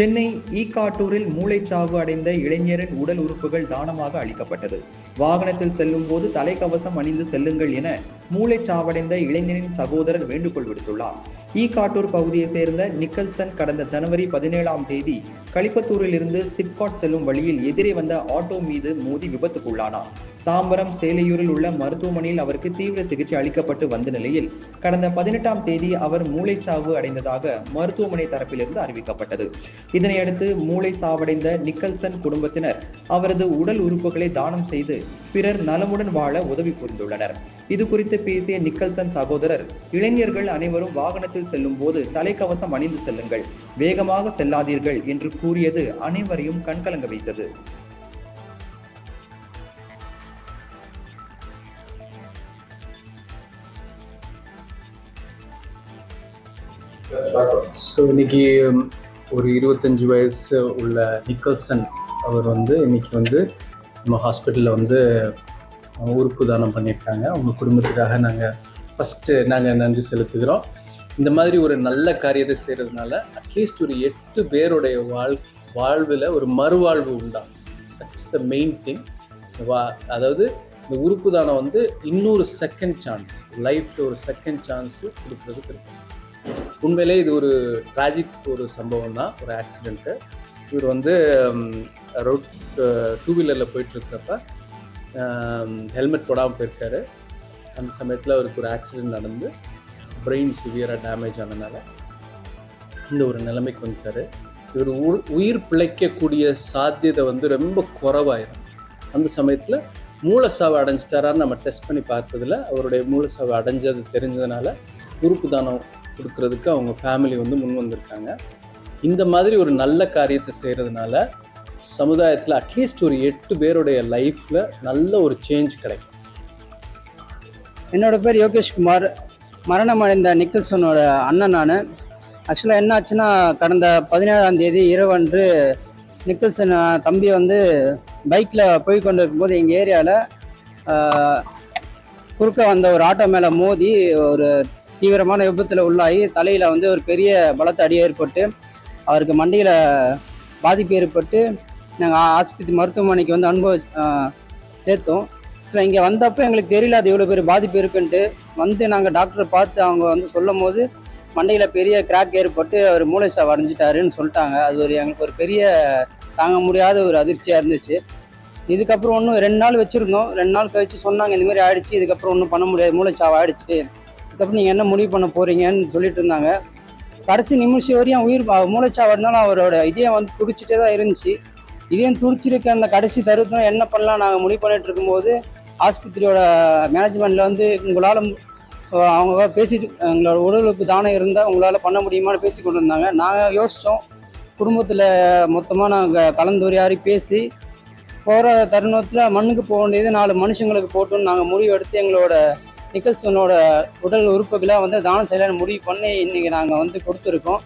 சென்னை ஈகாட்டூரில் மூளைச்சாவு அடைந்த இளைஞரின் உடல் உறுப்புகள் தானமாக அளிக்கப்பட்டது. வாகனத்தில் செல்லும் போது தலைக்கவசம் அணிந்து செல்லுங்கள் என மூளைச்சாவடைந்த இளைஞரின் சகோதரர் வேண்டுகோள் விடுத்துள்ளார். ஈகாட்டூர் பகுதியைச் சேர்ந்த நிக்கல்சன் கடந்த ஜனவரி பதினேழாம் தேதி களிப்பத்தூரில் இருந்து சிப்காட் செல்லும் வழியில் எதிரே வந்த ஆட்டோ மீது மோதி விபத்துக்குள்ளானார். தாம்பரம் சேலையூரில் உள்ள மருத்துவமனையில் அவருக்கு தீவிர சிகிச்சை அளிக்கப்பட்டு வந்த நிலையில் கடந்த பதினெட்டாம் தேதி அவர் மூளைச்சாவு அடைந்ததாக மருத்துவமனை தரப்பிலிருந்து அறிவிக்கப்பட்டது. இதனையடுத்து மூளை சாவடைந்த நிக்கல்சன் குடும்பத்தினர் அவரது உடல் உறுப்புகளை தானம் செய்து பிறர் நலமுடன் வாழ உதவி புரிந்துள்ளனர். இது குறித்து பேசிய நிக்கல்சன் சகோதரர் இளைஞர்கள் அனைவரும் வாகனத்தில் செல்லும் போது தலைக்கவசம் அணிந்து செல்லுங்கள். வேகமாக செல்லாதீர்கள் என்று கூறியது அனைவரையும் கண்கலங்க வைத்தது. ஸோ இன்னைக்கு ஒரு இருபத்தஞ்சி வயசு உள்ள நிக்கல்சன் அவர் வந்து இன்னைக்கு வந்து நம்ம ஹாஸ்பிட்டலில் வந்து உறுப்பு தானம் பண்ணியிருக்காங்க. அவங்க குடும்பத்துக்காக நாங்கள் ஃபஸ்ட்டு நாங்கள் நன்றி செலுத்துகிறோம். இந்த மாதிரி ஒரு நல்ல காரியத்தை செய்கிறதுனால அட்லீஸ்ட் ஒரு எட்டு பேருடைய வாழ் வாழ்வில் ஒரு மறுவாழ்வு உண்டாகும். தட்ஸ் த மெயின் திங் வா அதாவது இந்த உறுப்பு தானம் வந்து இன்னொரு செகண்ட் சான்ஸ் லைஃப்பில் ஒரு செகண்ட் சான்ஸு கொடுக்குறதுக்கு இருக்கு. உண்மையிலே இது ஒரு ட்ராஜிக் ஒரு சம்பவம் தான் ஒரு ஆக்சிடெண்ட்டு இவர் வந்து ரோட் டூ வீலரில் போயிட்டுருக்கிறப்ப ஹெல்மெட் போடாமல் போயிருக்காரு. அந்த சமயத்தில் அவருக்கு ஒரு ஆக்சிடெண்ட் நடந்து பிரெயின் சிவியராக டேமேஜ் ஆனதுனால இந்த ஒரு நிலைமைக்கு வந்துட்டார். இவர் உ- உயிர் பிழைக்கக்கூடிய சாத்தியதை வந்து ரொம்ப குறைவாயிரும். அந்த சமயத்தில் மூளைசாவு அடைஞ்சிட்டாரான்னு நம்ம டெஸ்ட் பண்ணி பார்த்ததுல அவருடைய மூளைசாவு அடைஞ்சது தெரிஞ்சதுனால உறுப்பு தானம் கொடுக்கறதுக்கு அவங்க ஃபேமிலி வந்து முன் வந்திருக்காங்க. இந்த மாதிரி ஒரு நல்ல காரியத்தை செய்கிறதுனால சமுதாயத்தில் அட்லீஸ்ட் ஒரு எட்டு பேருடைய லைஃப்பில் நல்ல ஒரு சேஞ்ச் கிடைக்கும். என்னோட பேர் யோகேஷ் குமார். மரணம் அடைந்த நிக்கல்சனோட அண்ணன் நான். ஆக்சுவலாக என்ன ஆச்சுன்னா கடந்த பதினேழாம் தேதி இரவன்று நிக்கல்சன் தம்பி வந்து பைக்கில் போய் கொண்டு இருக்கும்போது எங்கள் ஏரியாவில் குறுக்க வந்த ஒரு ஆட்டோ மேலே மோதி ஒரு தீவிரமான விபத்தில் உள்ளாகி தலையில் வந்து ஒரு பெரிய பலத்த அடி ஏற்பட்டு அவருக்கு மண்டையில் பாதிப்பு ஏற்பட்டு நாங்கள் ஆஸ்பத்திரி மருத்துவமனைக்கு வந்து அனுபவ சேர்த்தோம். ஸோ இங்கே வந்தப்போ எங்களுக்கு தெரியல அது இவ்வளோ பெரிய பாதிப்பு இருக்குன்ட்டு. வந்து நாங்கள் டாக்டரை பார்த்து அவங்க வந்து சொல்லும் போது மண்டையில் பெரிய கிராக் ஏற்பட்டு அவர் மூளை சாவு அடைஞ்சிட்டாருன்னு சொல்லிட்டாங்க. அது ஒரு எங்களுக்கு ஒரு பெரிய தாங்க முடியாத ஒரு அதிர்ச்சியாக இருந்துச்சு. இதுக்கப்புறம் ஒன்றும் ரெண்டு நாள் வச்சுருந்தோம். ரெண்டு நாள் கழிச்சு சொன்னாங்க இந்த மாதிரி ஆயிடுச்சு இதுக்கப்புறம் ஒன்றும் பண்ண முடியாது மூளைச்சாவை சாவு ஆயிடுச்சுட்டு. இதுக்கப்புறம் நீங்கள் என்ன முடிவு பண்ண போகிறீங்கன்னு சொல்லிட்டு இருந்தாங்க. கடைசி நிமிஷம் வரையும் உயிர் மூளைச்சாவு இருந்தாலும் அவரோட இதயம் வந்து துடிச்சிட்டே தான் இருந்துச்சு. இதயம் துடிச்சிருக்க அந்த கடைசி தருணம் என்ன பண்ணலாம் நாங்கள் முடிவு பண்ணிட்டு இருக்கும்போது ஆஸ்பத்திரியோட மேனேஜ்மெண்ட்டில் வந்து உங்களால் அவங்க பேசிட்டு எங்களோட உடலுக்கு தானம் இருந்தால் உங்களால் பண்ண முடியுமான்னு பேசி கொண்டு இருந்தாங்க நாங்கள் யோசித்தோம் குடும்பத்தில் மொத்தமாக நாங்கள் கலந்துரையாடி பேசி போகிற தருணத்தில் மண்ணுக்கு போக வேண்டியது நாலு மனுஷங்களுக்கு போட்டோன்னு நாங்கள் முடிவு எடுத்து எங்களோட நிக்கல்சனோட உடல் உறுப்புகளை வந்து தானம் செய்யலாம்னு முடிவு பண்ணி இன்றைக்கி நாங்கள் வந்து கொடுத்துருக்கோம்.